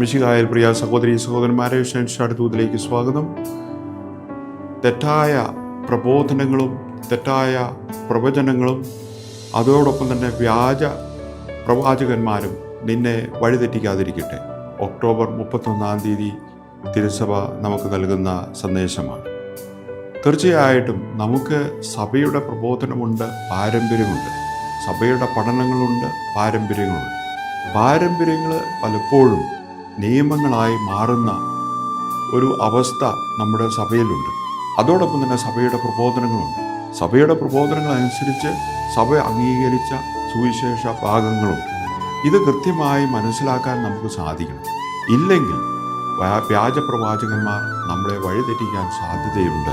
മിശികായൽ പ്രിയ സഹോദരി സഹോദരന്മാരെ ഷൻഷാടുത്തൂതിലേക്ക് സ്വാഗതം. തെറ്റായ പ്രബോധനങ്ങളും തെറ്റായ പ്രവചനങ്ങളും അതോടൊപ്പം തന്നെ വ്യാജ പ്രവാചകന്മാരും നിന്നെ വഴിതെറ്റിക്കാതിരിക്കട്ടെ. ഒക്ടോബർ മുപ്പത്തൊന്നാം തീയതി തിരുസഭ നമുക്ക് നൽകുന്ന സന്ദേശമാണ്. തീർച്ചയായിട്ടും നമുക്ക് സഭയുടെ പ്രബോധനമുണ്ട് പാരമ്പര്യമുണ്ട്. സഭയുടെ പഠനങ്ങളുണ്ട് പാരമ്പര്യങ്ങളുണ്ട്. പാരമ്പര്യങ്ങൾ പലപ്പോഴും നിയമങ്ങളായി മാറുന്ന ഒരു അവസ്ഥ നമ്മുടെ സഭയിലുണ്ട്. അതോടൊപ്പം തന്നെ സഭയുടെ പ്രബോധനങ്ങളുണ്ട്. സഭയുടെ പ്രബോധനങ്ങൾ അനുസരിച്ച് സഭ അംഗീകരിച്ച സുവിശേഷ ഭാഗങ്ങളുണ്ട്. ഇത് കൃത്യമായി മനസ്സിലാക്കാൻ നമുക്ക് സാധിക്കണം. ഇല്ലെങ്കിൽ വ്യാ- വ്യാജ പ്രവാചകന്മാർ നമ്മളെ വഴിതെറ്റിക്കാൻ സാധ്യതയുണ്ട്.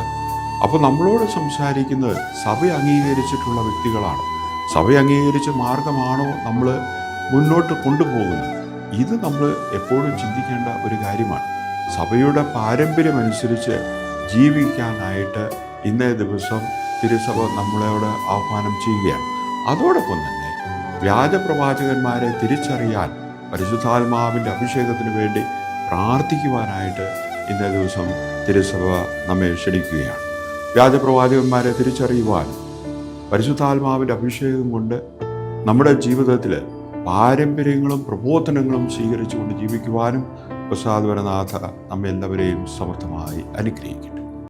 അപ്പോൾ നമ്മളോട് സംസാരിക്കുന്നത് സഭ അംഗീകരിച്ചിട്ടുള്ള വ്യക്തികളാണ്. സഭ അംഗീകരിച്ച മാർഗമാണോ നമ്മൾ മുന്നോട്ട് കൊണ്ടുപോകുന്നത്? ഇത് നമ്മൾ എപ്പോഴും ചിന്തിക്കേണ്ട ഒരു കാര്യമാണ്. സഭയുടെ പാരമ്പര്യമനുസരിച്ച് ജീവിക്കാനായിട്ട് ഇന്നേ ദിവസം തിരുസഭ നമ്മളോട് ആഹ്വാനം ചെയ്യുകയാണ്. അതോടൊപ്പം തന്നെ വ്യാജപ്രവാചകന്മാരെ തിരിച്ചറിയാൻ പരിശുദ്ധാത്മാവിന്റെ അഭിഷേകത്തിന് വേണ്ടി പ്രാർത്ഥിക്കുവാനായിട്ട് ഇന്നേ ദിവസം തിരുസഭ നമ്മെ ക്ഷണിക്കുകയാണ്. വ്യാജപ്രവാചകന്മാരെ തിരിച്ചറിയുവാൻ പരിശുദ്ധാത്മാവിന്റെ അഭിഷേകം കൊണ്ട് നമ്മുടെ ജീവിതത്തിൽ പാരമ്പര്യങ്ങളും പ്രബോധനങ്ങളും സ്വീകരിച്ചുകൊണ്ട് ജീവിക്കുവാനും പ്രസാദവരനാഥ നമ്മെല്ലാവരെയും സമർത്ഥമായി അനുഗ്രഹിക്കട്ടെ.